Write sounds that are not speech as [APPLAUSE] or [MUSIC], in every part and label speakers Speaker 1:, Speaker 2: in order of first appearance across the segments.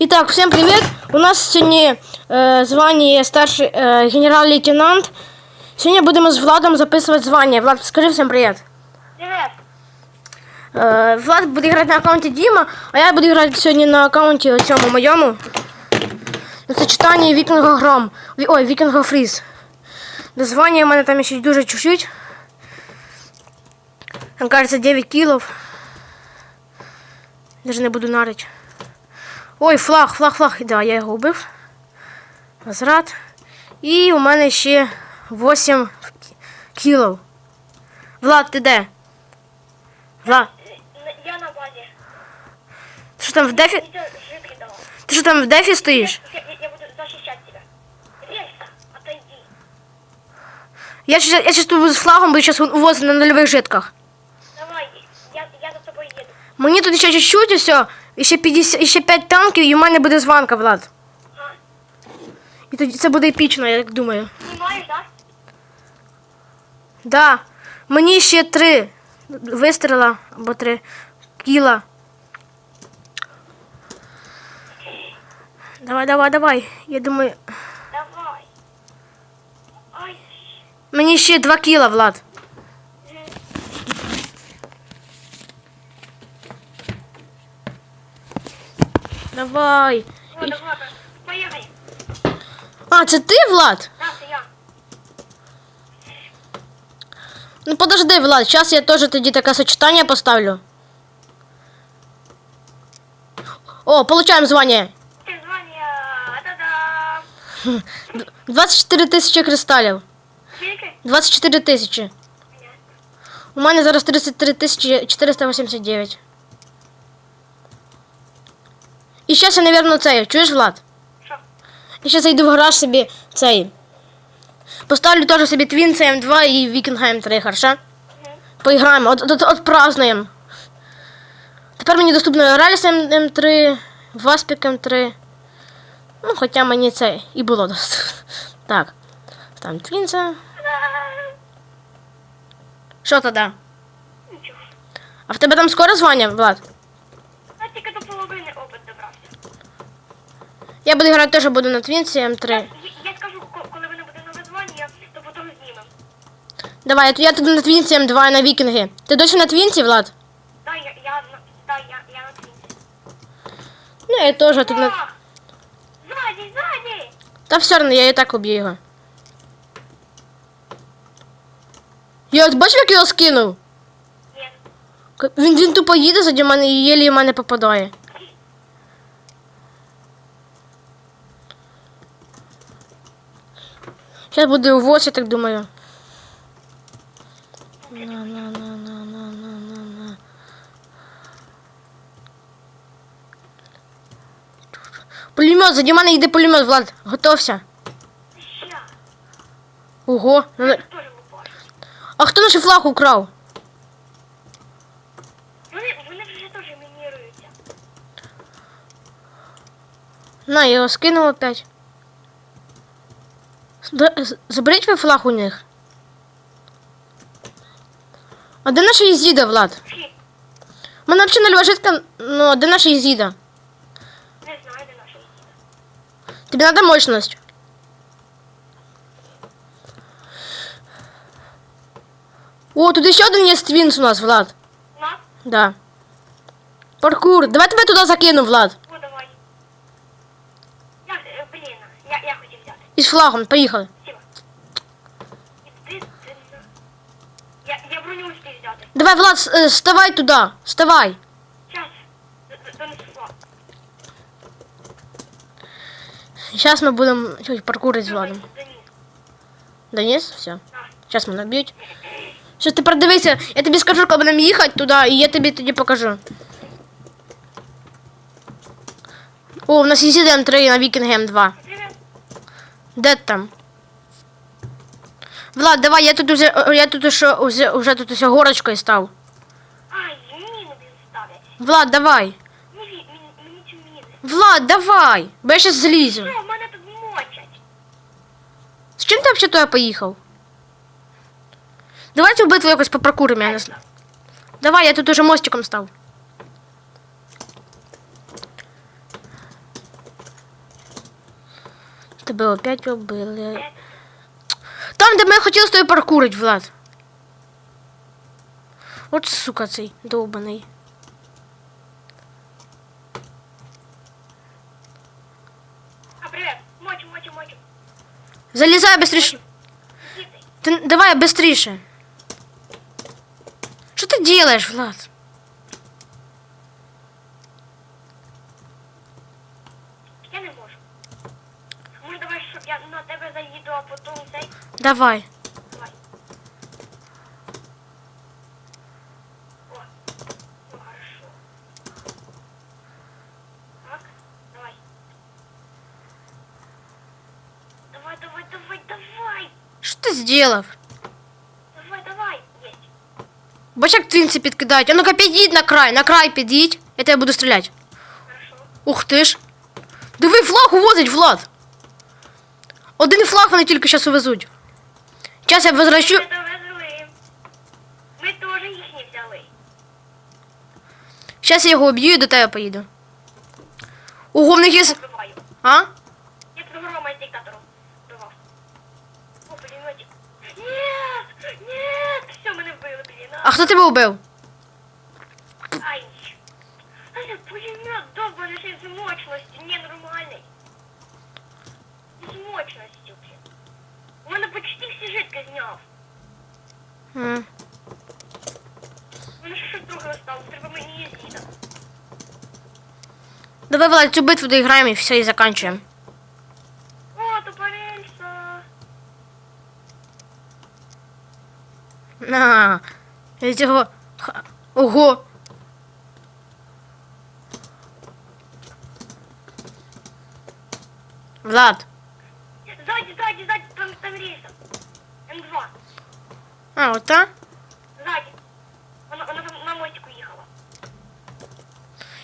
Speaker 1: Итак, всем привет! У нас сьогодні е, звання старший е, генерал-лейтенант. Сьогодні будемо з Владом записувати звання. Влад, скажи всім привіт.
Speaker 2: Привет.
Speaker 1: Е, Влад буде грати на аккаунті Діма, а я буду грати сьогодні на аккаунті цьому моєму. На сочетанні Вікінга Гром. Ой, Вікінга Фріз. До звання в мене там ще дуже чуть-чуть. Там кажется 9 кілов. Даже не буду нарить. Ой, флаг, флаг, флаг. Да, я його вбив. Возврат. І у мене ще 8 кілов. Влад, ти де? Влад,
Speaker 2: Я на базе.
Speaker 1: ти що там в дефі? Ти що там в дефі стоїш?
Speaker 2: Я, я, я буду защищать тебя. Рельса, отойди.
Speaker 1: Я щас, я щас тут з флагом буду зараз увозити на нульових житках.
Speaker 2: Давай, я, я за тобой еду.
Speaker 1: Мені тут ще чуть-чуть і все. І ще 50, і ще 5 танків, і у мене буде званка, Влад. І тоді це буде епічно, я так думаю.
Speaker 2: снимаешь, да?
Speaker 1: Да. Мені ще три вистріла або три кіла. Давай, давай, давай. Я думаю.
Speaker 2: Давай. Ай,
Speaker 1: Мені ще два кіла, Влад. Давай.
Speaker 2: вот, давай, поехали.
Speaker 1: А, це ти, Влад?
Speaker 2: Да, это я.
Speaker 1: Ну подожди, Влад, сейчас я тоже тоді таке сочетання поставлю. О, получаем звание.
Speaker 2: Призвание, та-дам.
Speaker 1: 24 тисячі кристалів.
Speaker 2: Скільки?
Speaker 1: 24 тисячі.
Speaker 2: Понятно.
Speaker 1: У мене зараз 33 тисячі 489. І зараз я, наверное, цей. Чуєш, Влад?
Speaker 2: Що?
Speaker 1: Я зараз зайду в гараж собі цей. Поставлю теж собі Twin CM2 і Viking M3, хорошо?
Speaker 2: Мгм.
Speaker 1: Поіграємо, от, от, от празднуємо. Тепер мені доступно Раліс М3, Васпік М3. Ну, хоча мені це і було доступно. [LAUGHS] Так. Там Твінса. Що тоді? А в тебе там скоро звання, Влад?
Speaker 2: Я тільки до половини опит добрався.
Speaker 1: Я буду грати теж буду на Твінсі М3.
Speaker 2: Я, я скажу, ко- коли вони буде нове звання, то потім знімемо.
Speaker 1: Давай, я, т- я тоді на Твінсі М2 на Вікінги. Ти досі на Твінсі, Влад?
Speaker 2: Да, я, я, на- да, я, я на твінці.
Speaker 1: Ну, я теж тут на.
Speaker 2: Ах! Ззаді, ззаді!
Speaker 1: Та все одно, я і так уб'ю його. Я от бачив, як його скинув?
Speaker 2: Ні.
Speaker 1: К- Він, він тупо їде заді мене і єлі мене попадає. Зараз буде увоз, я так думаю. На, на, на, на, на, на, на, на. Пулемет, заді мене йде пулемет, Влад. Готовся.
Speaker 2: Ща.
Speaker 1: Ого.
Speaker 2: Я.
Speaker 1: А хто наш флаг украв?
Speaker 2: Вони, вони вже теж мініруються.
Speaker 1: На, я його скинув опять. Заберіть ви флаг у них. А де наша Ізіда, Влад? У мене взагалі нульова житка, ну а де наша Ізіда?
Speaker 2: не знаю, де наша їздила.
Speaker 1: Тобі треба мощність. О, тут ще один є твінс у нас, Влад.
Speaker 2: На,
Speaker 1: Да. Паркур. Давай тебе туди закину, Влад.
Speaker 2: о, давай. Я, е, блін, я, я взяти.
Speaker 1: Із флагом, поїхали.
Speaker 2: Я, я броню успію взяти.
Speaker 1: Давай, Влад, е, вставай туди. Вставай.
Speaker 2: Час. Д- д- Донесу флаг.
Speaker 1: Зараз ми будемо паркурити з Владом.
Speaker 2: Доніс.
Speaker 1: Все. Зараз мене б'ють. Що ти продивися, я тобі скажу, коли нам їхати туди, і я тобі тоді покажу. О, у нас є М3 на Вікінг М2. Де ти там? Влад, давай, я тут уже, я тут уже, уже, уже тут усе горочкою став.
Speaker 2: Ай, міну блін ставлять.
Speaker 1: Влад, давай.
Speaker 2: Мені, мені, мені.
Speaker 1: Влад, давай. Бо я щас злізу.
Speaker 2: Що, в мене тут мочать.
Speaker 1: З чим ти взагалі туди поїхав? Давайте в битву якось попрокуримо, я не знаю. Давай, я тут уже мостиком став. Тебе опять убили.
Speaker 2: Де?
Speaker 1: Там, де ми хотіли з тобою паркурить, Влад. От сука цей довбаний.
Speaker 2: А, привет. Мочу, мочу, мочу.
Speaker 1: Залізай быстріше.
Speaker 2: Иди ты.
Speaker 1: Ти давай быстріше. Що ти делаєш, Влад?
Speaker 2: на тебе заїду, а потім цей.
Speaker 1: Давай.
Speaker 2: Давай. О, ну хорошо. Так, давай. Давай, давай, давай, давай.
Speaker 1: Що ти зробив?
Speaker 2: Давай, давай. Есть.
Speaker 1: Бач, як твінці підкидають. А ну-ка підіть на край, на край підіть. Я тебе буду стріляти.
Speaker 2: Хорошо.
Speaker 1: Ух ти ж. Диви, флаг увозить, Влад. Один флаг вони тільки зараз увезуть. Зараз я возвращу.
Speaker 2: Ми довезли. Ми теж їх не взяли.
Speaker 1: Зараз я його об'ю і до тебе поїду. Ого, в них є.
Speaker 2: Вбиваю.
Speaker 1: А?
Speaker 2: Я тут грома з диктатором вбивав. О, пулеметик. Нет! Нет! Все, мене вбили, блін.
Speaker 1: А хто тебе убив?
Speaker 2: Ай. Ай, пулемет довбаний ще й з мощності, ненормальний. З мощності, блін. У мене почти всі жидко зняв.
Speaker 1: М.
Speaker 2: У мене ще щось друге осталось, треба мені її з'їдати.
Speaker 1: Давай, Влад, цю битву доіграємо і все, і закінчуємо.
Speaker 2: О, тупорельса.
Speaker 1: На. Я цього. ха- Ого. Влад.
Speaker 2: Там, там. М2.
Speaker 1: А, ота?
Speaker 2: Сзади. Вона, вона там на мотику їхала.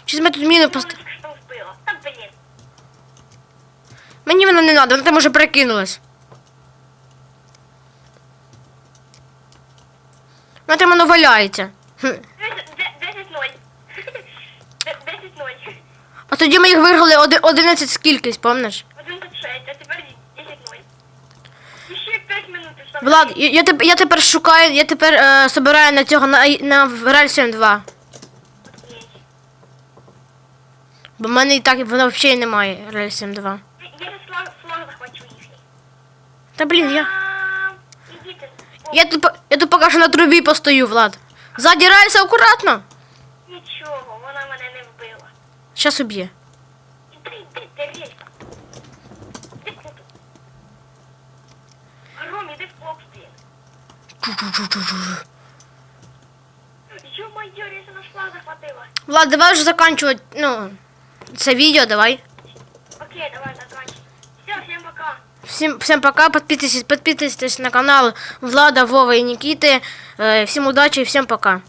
Speaker 1: Чи ми тут міну
Speaker 2: Вона тільки що там. Та блін.
Speaker 1: Мені вона не треба, вона там уже перекинулась. Вона там воно валяється. Хм.
Speaker 2: 10-0. 10-0. [LAUGHS]
Speaker 1: А тоді ми їх виграли оди- 11 скількись, помниш?
Speaker 2: 11-6, а тепер 10-0. Ще 5 минут і все.
Speaker 1: Влад, я, я, я тепер шукаю, я тепер е, собираю на цього на, на рельсі М2.
Speaker 2: Окей.
Speaker 1: Бо в мене і так воно взагалі немає рельсі М2.
Speaker 2: Я флаг захвачу їхній.
Speaker 1: Та блін, я. Я тут, я тут поки що на трубі постою, Влад. Рельса акуратно.
Speaker 2: Нічого, вона мене не вбила.
Speaker 1: Щас уб'є.
Speaker 2: Іди, іди, де рельса. Іди тут. Гром, іди в бокс, блін. Ё-моё, рельса наш флаг захватила.
Speaker 1: Влад, давай вже закінчувати, ну, це відео, давай.
Speaker 2: Окей, давай заканчивай. Все, всем пока.
Speaker 1: Всім, всім пока, підписуйтесь, підписуйтесь на канал Влада, Вова і Нікіти. Е, Всім удачі і всім пока.